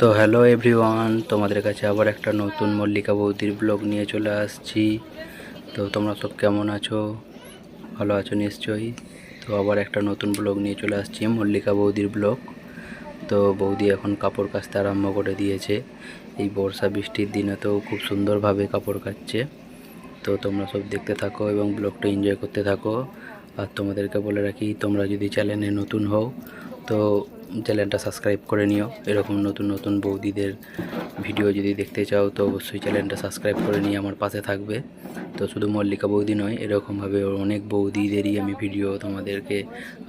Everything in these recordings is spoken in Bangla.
তো হ্যালো এভরিওয়ান তোমাদের কাছে আবার একটা নতুন মল্লিকা বৌদির ব্লগ নিয়ে চলে আসছি। তো তোমরা সব কেমন আছো? ভালো আছো নিশ্চয়ই। তো আবার একটা নতুন ব্লগ নিয়ে চলে আসছি, মল্লিকা বৌদির ব্লগ তো বৌদি এখন কাপড় কাচতে আরম্ভ করে দিয়েছে। এই বর্ষা বৃষ্টির দিনে তো খুব সুন্দরভাবে কাপড় কাচ্ছে। তো তোমরা সব দেখতে থাকো এবং ব্লগটা এনজয় করতে থাকো। আর তোমাদেরকে বলে রাখি, তোমরা যদি চ্যানেলে নতুন হও, তো চ্যানেলটা সাবস্ক্রাইব করে নিও। এরকম নতুন নতুন বৌদিদের ভিডিও যদি দেখতে চাও, তো অবশ্যই চ্যানেলটা সাবস্ক্রাইব করে নিয়ে আমার পাশে থাকবে। তো শুধু মল্লিকা বৌদি নয়, এরকমভাবে অনেক বৌদিদেরই আমি ভিডিও তোমাদেরকে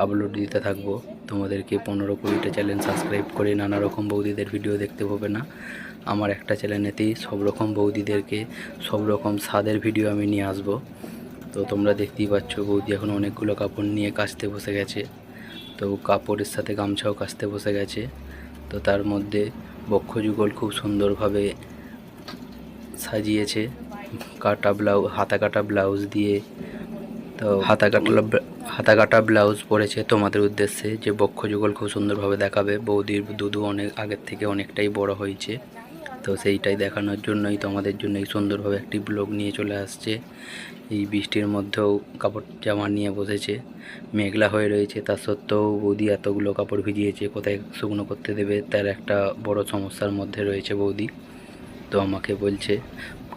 আপলোড দিতে থাকব। তোমাদেরকে পনেরো কুড়িটা চ্যানেল সাবস্ক্রাইব করে নানা রকম বৌদিদের ভিডিও দেখতে হবে না। আমার একটা চ্যানেলেতেই সব রকম বৌদিদেরকে, সব রকম স্বাদের ভিডিও আমি নিয়ে আসব। তো তোমরা দেখতেই পাচ্ছ, বৌদি এখন অনেকগুলো কাপড় নিয়ে কাচতে বসে গেছে। তো কাপড়ের সাথে গামছাও কাচতে বসে গেছে। তো তার মধ্যে বক্ষযুগল খুব সুন্দরভাবে সাজিয়েছে। কাটা ব্লাউজ হাতা কাটা ব্লাউজ দিয়ে। তো হাতা কাটা হাতা কাটা ব্লাউজ পরেছে তোমাদের উদ্দেশ্যে। যে বক্ষযুগল খুব সুন্দরভাবে দেখাবে। বৌদির দুধু অনেক আগের থেকে অনেকটাই বড় হয়েছে। তো সেইটাই দেখানোর জন্যই তোমাদের জন্য এই সুন্দরভাবে একটি ব্লগ নিয়ে চলে আসছে। এই বৃষ্টির মধ্যেও কাপড় জামা নিয়ে বসেছে। মেঘলা হয়ে রয়েছে, তা সত্ত্বেও বৌদি এতগুলো কাপড় ভিজিয়েছে, কোথায় শুকনো করতে দেবে তার একটা বড় সমস্যার মধ্যে রয়েছে বৌদি। তো আমাকে বলছে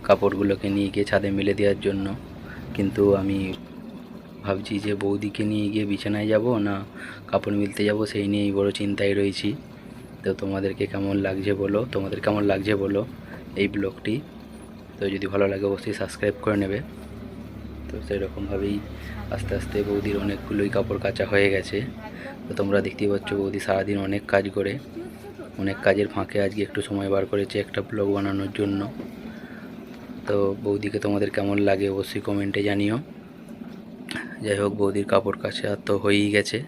কাপড়গুলোকে নিয়ে গিয়ে ছাদে মেলে দেওয়ার জন্য। কিন্তু আমি ভাবছি যে বৌদিকে নিয়ে গিয়ে বিছানায় যাব না, কাপড় মিলতে যাব সেই নিয়েই বড় চিন্তায় রয়েছি। তো তোমাদেরকে কেমন লাগছে বলো? তোমাদের কেমন লাগছে বলো এই ব্লগটি? তো যদি ভালো লাগে অবশ্যই সাবস্ক্রাইব করে নেবে। তো সেরকমভাবেই আস্তে আস্তে বৌদির অনেকগুলোই কাপড় কাচা হয়ে গেছে। তো তোমরা দেখতেই পাচ্ছ বৌদি সারাদিন অনেক কাজ করে। অনেক কাজের ফাঁকে আজকে একটু সময় বার করেছে একটা ব্লগ বানানোর জন্য। তো বৌদিকে তোমাদের কেমন লাগে অবশ্যই কমেন্টে জানিও। যাই হোক, বৌদির কাপড় কাচা তো হয়েই গেছে।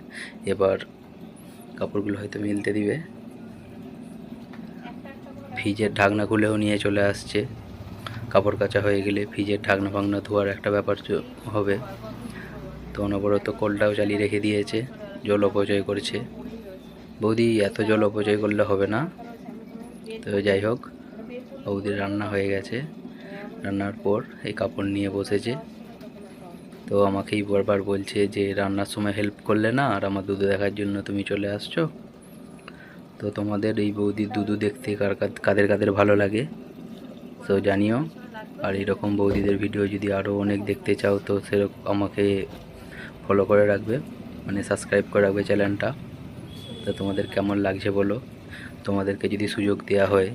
এবার কাপড়গুলো হয়তো মিলতে দিবে। ফ্রিজের ঢাকনা খুলেও নিয়ে চলে আসছে। কাপড় কাচা হয়ে গেলে ফ্রিজের ঢাকনা ফাকনা ধোয়ার একটা ব্যাপার হবে। তো অনবরত কলটাও চালিয়ে রেখে দিয়েছে, জল অপচয় করছে। বৌদি, এত জল অপচয় করলে হবে না। তো যাই হোক, বৌদির রান্না হয়ে গেছে। রান্নার পর এই কাপড় নিয়ে বসেছে। তো আমাকেই বারবার বলছে যে, রান্নার সময় হেল্প করলে না, আর আমার দুধ দেখার জন্য তুমি চলে আসছো? তো তোমাদের এই বৌদির দুধু দেখতে কার কাদ- কাদের কাদের ভালো লাগে, তো জানিও। আর এরকম বৌদিদের ভিডিও যদি আরও অনেক দেখতে চাও, তো সেরকম আমাকে ফলো করে রাখবে মানে সাবস্ক্রাইব করে রাখবে চ্যানেলটা তো তোমাদের কেমন লাগছে বলো? তোমাদেরকে যদি সুযোগ দেওয়া হয়,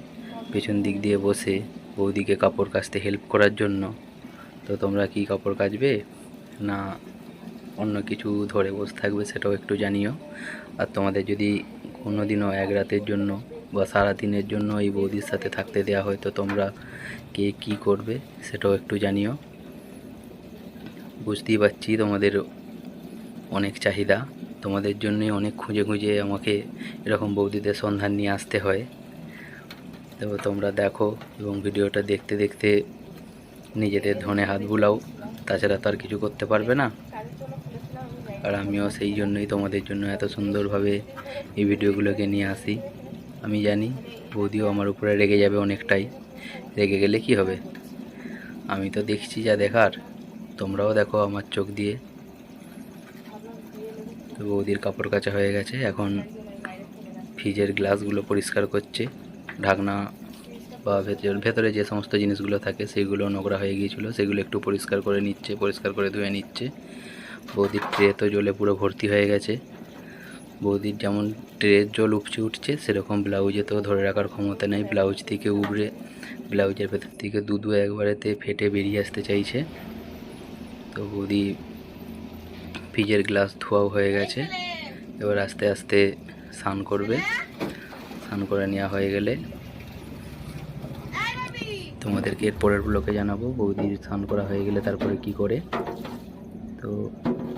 পেছন দিক দিয়ে বসে বৌদিকে কাপড় কাচতে হেল্প করার জন্য, তো তোমরা কি কাপড় কাচবে? না অন্য কিছু ধরে বসে থাকবে সেটাও একটু জানিও। আর তোমাদের যদি কোনো দিনও এক রাতের জন্য বা সারা দিনের জন্য এই বৌদির সাথে থাকতে দেওয়া হয়, তো তোমরা কে কী করবে সেটাও একটু জানিও। বুঝতেই পারছি তোমাদের অনেক চাহিদা। তোমাদের জন্যই অনেক খুঁজে খুঁজে আমাকে এরকম বৌদিদের সন্ধান নিয়ে আসতে হয়। তো তোমরা দেখো এবং ভিডিওটা দেখতে দেখতে নিজেদের ধনে হাত বুলাও। তাছাড়া তো আর কিছু করতে পারবে না। আর আমিও সেই জন্যই তোমাদের জন্য এত সুন্দরভাবে এই ভিডিওগুলোকে নিয়ে আসি। আমি জানি বৌদিও আমার উপরে রেগে যাবে অনেকটাই। রেগে গেলে কি হবে? আমি তো দেখছি যা দেখার। তোমরাও দেখো আমার চোখ দিয়ে। তো বৌদির কাপড় কাচা হয়ে গেছে, এখন ফ্রিজের গ্লাসগুলো পরিষ্কার করছে। ঢাকনা বা ভেতর ভেতরে যে সমস্ত জিনিসগুলো থাকে, সেগুলো নোংরা হয়ে গিয়েছিল, সেগুলো একটু পরিষ্কার করে নিচ্ছে, পরিষ্কার করে ধুয়ে নিচ্ছে। বৌদির ট্রে তো জলে পুরো ভর্তি হয়ে গেছে। বৌদির যেমন ট্রের জল উপচে উঠছে, সেরকম ব্লাউজে তো ধরে রাখার ক্ষমতা নেই। ব্লাউজ থেকে উবড়ে ব্লাউজের ভেতর থেকে দুধু একবারেতে ফেটে বেরিয়ে আসতে চাইছে। তো বৌদি ফ্রিজের গ্লাস ধোয়াও হয়ে গেছে। এবার আস্তে আস্তে স্নান করবে। স্নান করে নেওয়া হয়ে গেলে তোমাদেরকে এর পরের ব্লকে জানাব। বৌদির স্নান করা হয়ে গেলে তারপরে কি করে। তো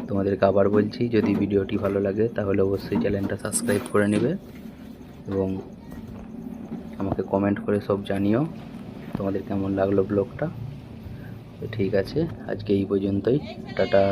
তোমাদেরকে আবার বলছি, যদি ভিডিওটি ভালো লাগে, তাহলে অবশ্যই চ্যানেলটা সাবস্ক্রাইব করে নেবে এবং আমাকে কমেন্ট করে সব জানিও তোমাদের কেমন লাগল ব্লগটা। ঠিক আছে, আজকে এই পর্যন্তই। টাটা।